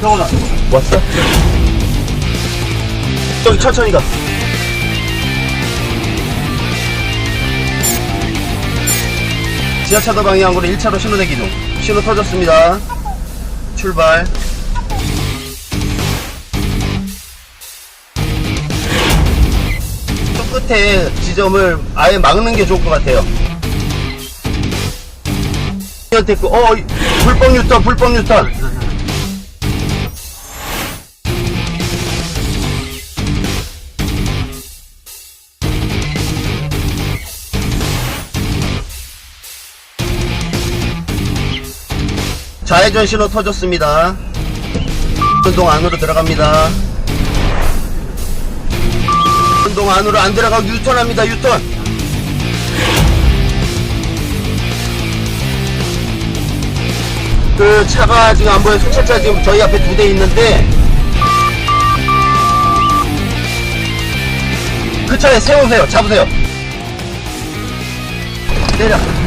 저거다. 왔어? 여기 천천히 가. 지하차도 방향으로 1차로 신호대기 중. 신호 터졌습니다. 출발. 저 끝에 지점을 아예 막는 게 좋을 것 같아요. 됐고, 어, 이- 불법 유턴, 불법 유턴. 좌회전 신호 터졌습니다. 운동 안으로 들어갑니다. 운동 안으로 안 들어가고 유턴합니다. 유턴. 그 차가 지금 안 보여요. 수차차 지금 저희 앞에 두 대 있는데 그 차에 세우세요. 잡으세요. 내려.